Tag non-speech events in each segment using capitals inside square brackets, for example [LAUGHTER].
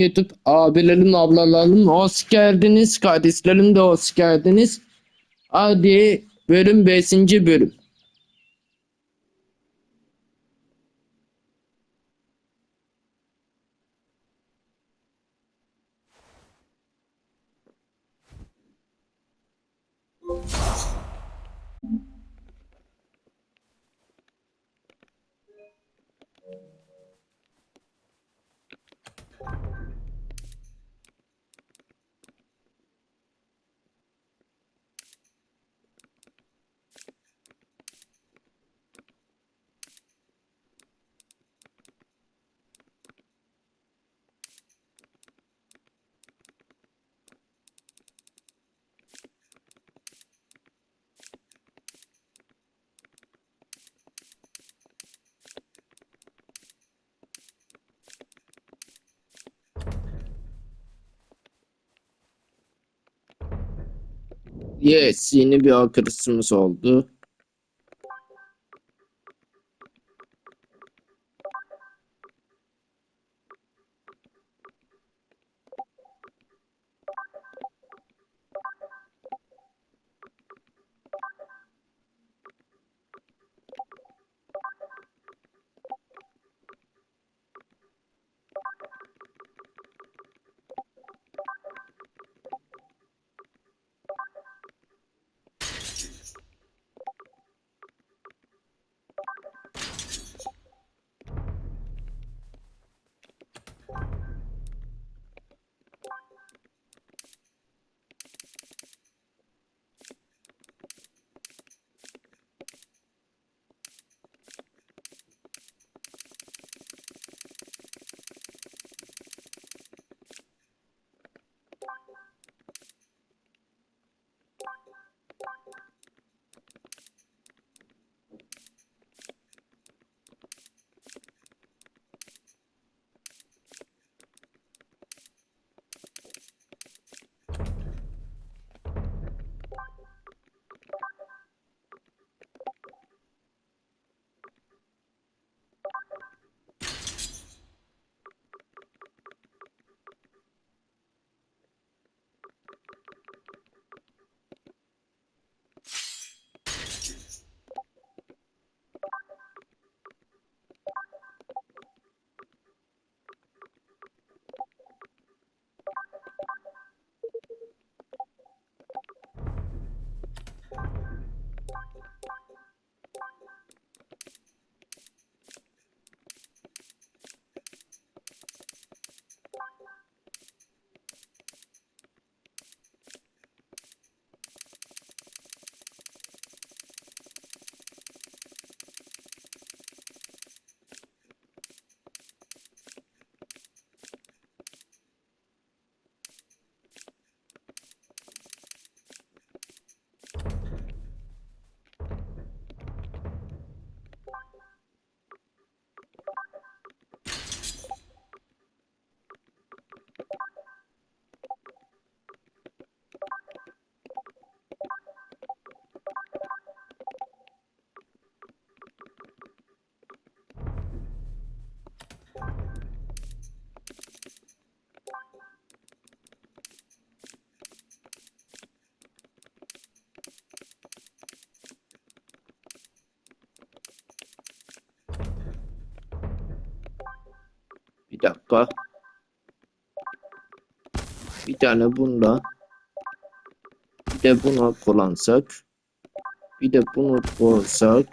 YouTube abilerim, ablalarım hoş geldiniz. Kardeşlerim de hoş geldiniz. Hadi bölüm 5. bölüm. Yes, yeni bir arkadaşımız oldu. Bir dakika. Bir tane bunda. Bir de bunu kullansak. Bir de bunu koysak.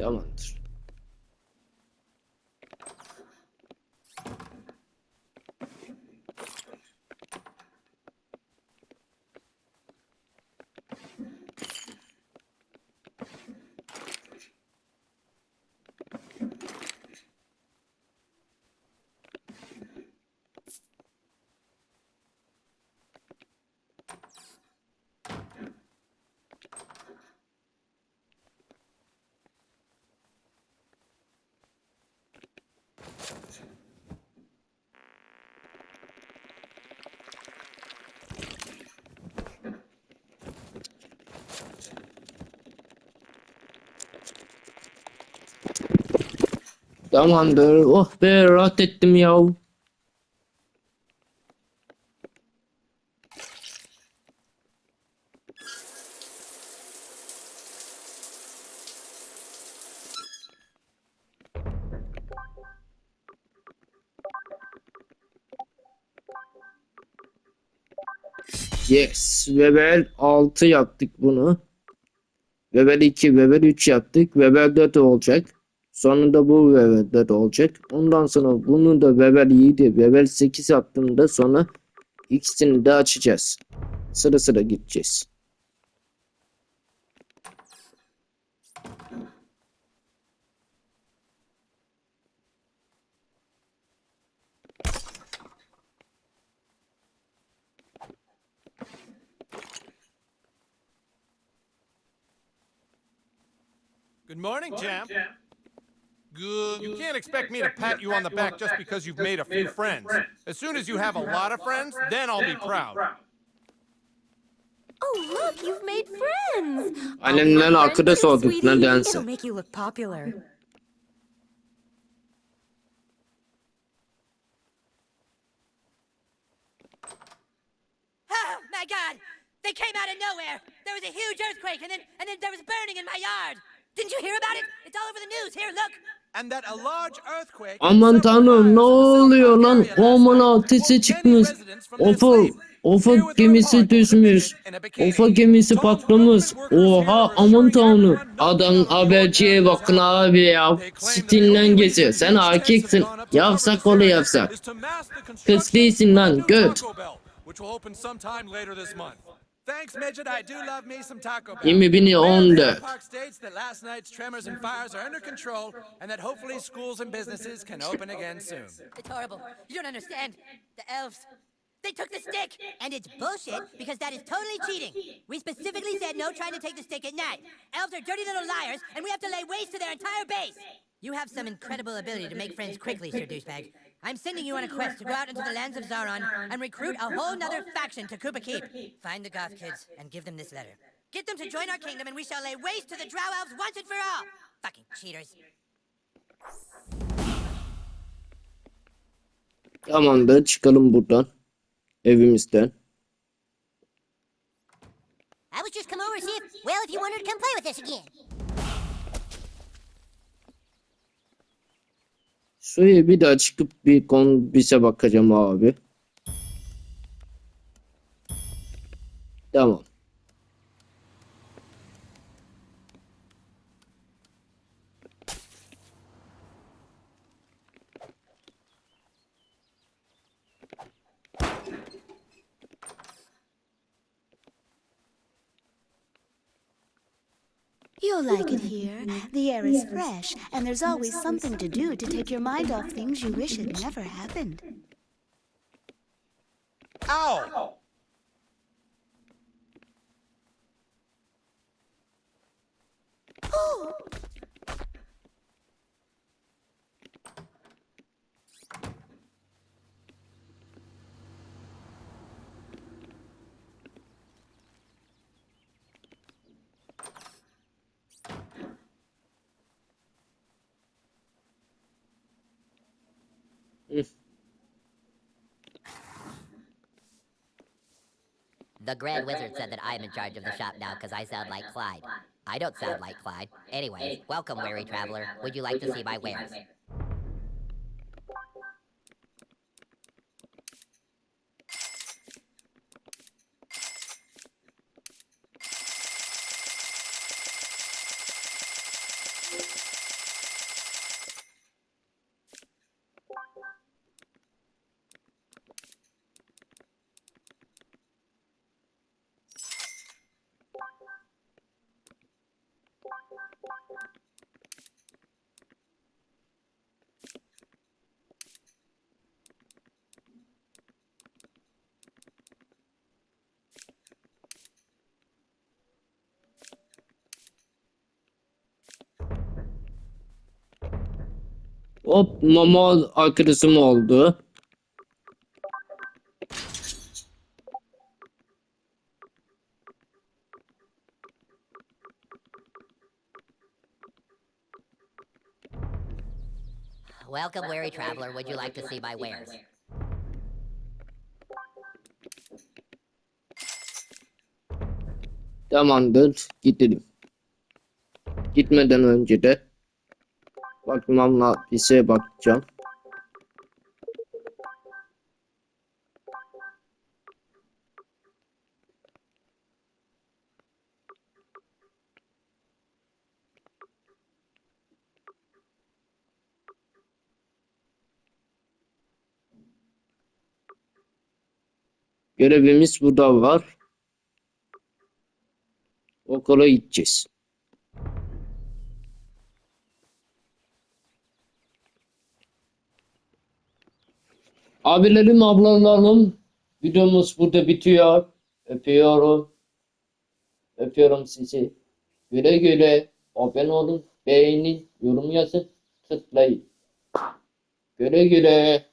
Tamamdır. Tamamdır. Oh be rahat ettim ya. Yes. Weber 6 yaptık bunu. Weber 2, Weber 3 yaptık. Weber 4 olacak. Sonunda bu Weber 4 olacak. Ondan sonra bunu da Weber 7, Weber 8 yaptığımda sonra ikisini de açacağız. Sıra sıra gideceğiz. Good morning, champ. Good. You can't expect me to pat you on the back just because you've made a few friends. As soon as you have a lot of friends, then I'll be proud. Oh, look, you've made friends. Annemle arkadaş olduk Sweetie, nedense. It'll make you look popular. Oh my god! They came out of nowhere! There was a huge earthquake and then and then there was burning in my yard! Didn't you hear about it? It's all over the news. Here, look! And that a large earthquake. Aman tanrım ne oluyor lan? Orman ateşi çıkmış. Ofa, ofa gemisi düşmüş. Ofa gemisi patlamış. Oha aman tanrım. Adam haberciye bakın abi ya. Stilden geziyor. Sen erkeksin. Yapsak onu yapsak. Kız değilsin lan göt. Which will open sometime later this month. Thanks, Midget. I do love me some Taco Bell. 2014. Park states that last night's tremors and fires are under control and that hopefully schools and businesses can open again soon. It's horrible. You don't understand. The elves. They took the stick! And it's bullshit because that is totally cheating. We specifically said no trying to take the stick at night. Elves are dirty little liars, and we have to lay waste to their entire base. You have some incredible ability to make friends quickly, Sir Douchebag. I'm sending you on a quest to go out into the lands of Zaron and recruit a whole nother faction to Koopa Keep. Find the goth kids and give them this letter. Get them to join our kingdom and we shall lay waste to the drow elves once and for all. Fucking cheaters. Tamamdır çıkalım buradan. Evimizden. I was just come over to see if, well, if you wanted to come play with us again. Suya bir daha çıkıp bir kombise bakacağım abi. Tamam. Like it here. The air is fresh, and there's always something to do to take your mind off things you wish had never happened. Ow! [GASPS] Oh! The Grand Wizard said that I'm in charge of the shop now because I sound like Clyde. I don't sound like Clyde. Anyways, welcome, weary traveler. Would you like to see my wares? Hop mama arkadaşım oldu. Welcome, weary traveler. Would you like to see my wares? Tamamdır. Gidelim. Gitmeden önce de bakmamla bize bakacağım. Görevimiz burada var. Okula gideceğiz. Abilerim, ablalarım, videomuz burada bitiyor. Öpüyorum. Öpüyorum sizi. Güle güle. Abone olun, beğenin, yorum yazın, tıklayın. Güle güle.